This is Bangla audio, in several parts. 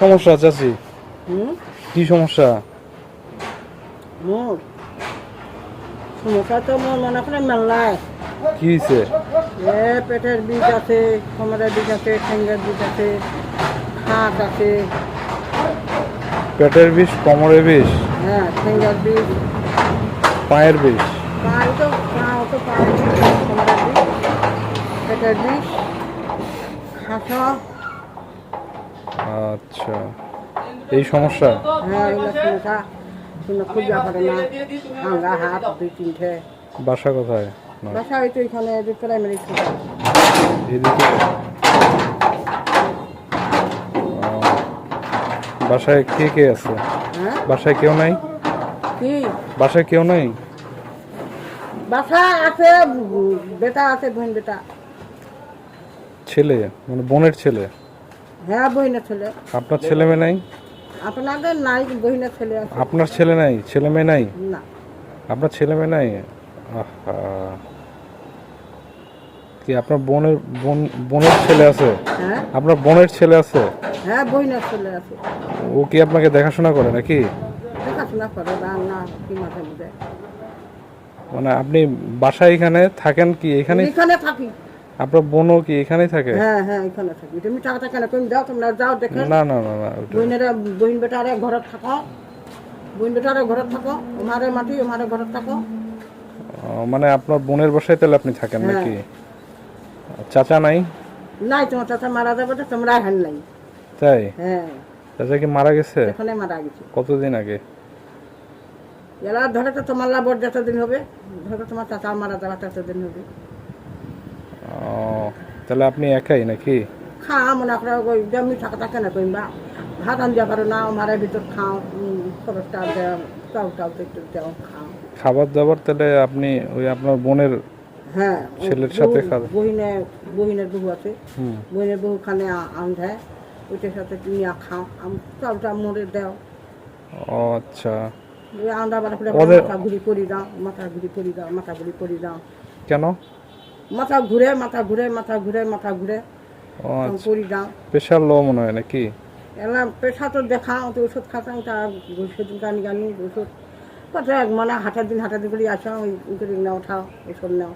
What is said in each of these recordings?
সমস্যা চাচি কি সমস্যা? মোর সমস্যা তো মোর মনে করে মেলায়। কি হয়েছে এ পেটের বীজ আছে কোমরের বীজ আছে ঠেঙ্গের বীজ আছে হাত আছে। পেটের বিষ কোমরের বিষ হ্যাঁ ঠেঙ্গের বীজ। পায়ের বিষ পায়ে তো পাও তো পায়ে কোমরের বীজ পেটের বীজ খাসা আচ্ছা। এই সমস্যা? হ্যাঁ বাসা কোথায়? বাসা হয়তো এখানে প্রাইমারি স্কুল বাসায় কে কে আছে? হ্যাঁ? বাসায় কেউ নাই? কি? বাসায় কেউ নাই? বাসা আছে বেটা আছে বোন বেটা। ছেলে? মানে বোনের ছেলে? হ্যাঁ ছেলে। আপনার ছেলে মেয়ে নাই? আপনাদের নাই বহিনের ছেলে আছে। আপনার ছেলে নাই? ছেলে মেয়ে নাই? না। আপনার ছেলে মেয়ে নাই? আহা। কি আপনার বোনের বোন বোনের ছেলে আছে? হ্যাঁ। আপনার বোনের ছেলে আছে? হ্যাঁ বহিনের ছেলে আছে। ও কি আপনাকে দেখাশোনা করে নাকি? দেখাশোনা করে রান্না কি মাথা মানে আপনি বাসায় এখানে থাকেন কি? এখানে এখানে থাকি। আপনার বোনও কি এখানেই থাকে? হ্যাঁ হ্যাঁ এখানে থাকি। তুমি টাকাটা কেন তুমি যাও তোমরা যাও দেখে না না না না বহিনেরা বহিন বেটারে ঘরত থাকো। বেটারে ঘরত থাকো আমারে মাটি আমারে ঘরত থাকো। মানে আপনার বোনের বাসায় তাহলে আপনি থাকেন হ্যাঁ। নাকি? চাচা নাই? নাই তোমার চাচা মারা যাবে তো তোমরা হ্যান নাই। তাই? হ্যাঁ। চাচা কি মারা গেছে? এখানে মারা গেছে। কতদিন আগে? এলা ধরে তো তোমার লাভ যতদিন হবে ধরে তোমার চাচা মারা যাওয়া ততদিন হবে। ও, তাহলে আপনি একাই নাকি? খা মনে করো ওই জমি টাকাটা কেন কইবা ভাত আনতে পারো না আমারে ভিতর খাও খরচটা দেও চাউ চাউ একটু দেও খাও। খাবার দাবার তাহলে আপনি ওই আপনার বোনের হ্যাঁ ছেলের সাথে খাবে? বহিনে বহিনের বহু আছে। বহিনের বহু খানে আন্ধায় ওইটার সাথে তুমি খাও আম চাউটা মরে দেও। আচ্ছা। আন্ডা বাড়া করে মাথা ঘুরি করি দাও মাথা ঘুরি করি দাও মাথা ঘুরি করি দাও। কেন? মাথা ঘুরে মাথা ঘুরে মাথা ঘুরে মাথা ঘুরে। আচ্ছা। করি দাও প্রেশার লো মনে হয় নাকি? এলাম পেশা তো দেখা তো ওষুধ খাতাম তা সেদিন গানি গানি ওষুধ। এক মানে হাঁটার দিন হাঁটার দিন করে আসা ওই করে নাও খাও ওষুধ নাও।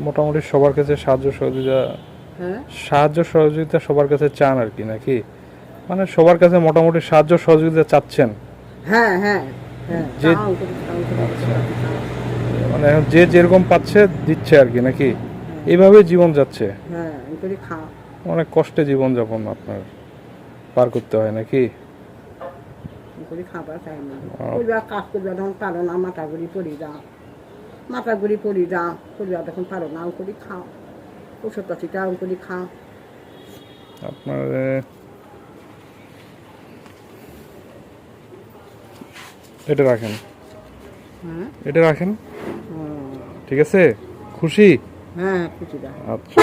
মোটামুটি সবার কাছে সাহায্য সহযোগিতা হ্যাঁ? সাহায্য সহযোগিতা সবার কাছে চান আর কি নাকি? মানে সবার কাছে মোটামুটি সাহায্য সহযোগিতা চাচ্ছেন। হ্যাঁ হ্যাঁ হ্যাঁ যে-। মানে এখন যে যেরকম পাচ্ছে দিচ্ছে আর কি নাকি? এইভাবে জীবন যাচ্ছে। হ্যাঁ অনেক কষ্টে জীবন যাপন আপনার। পার করতে হয় নাকি? এই করে খাবার চাই না। কাজ করবে তখন পারো না মাথা ঘুরি পড়ি যাও মাথা ঘুরি পড়ি যাও করবে তখন পারো না করি খাও। ওষুধ করি খাও। আপনার এটা রাখেন। হ্যাঁ? এটা রাখেন। ঠিক আছে? খুশি? হ্যাঁ দাও আচ্ছা।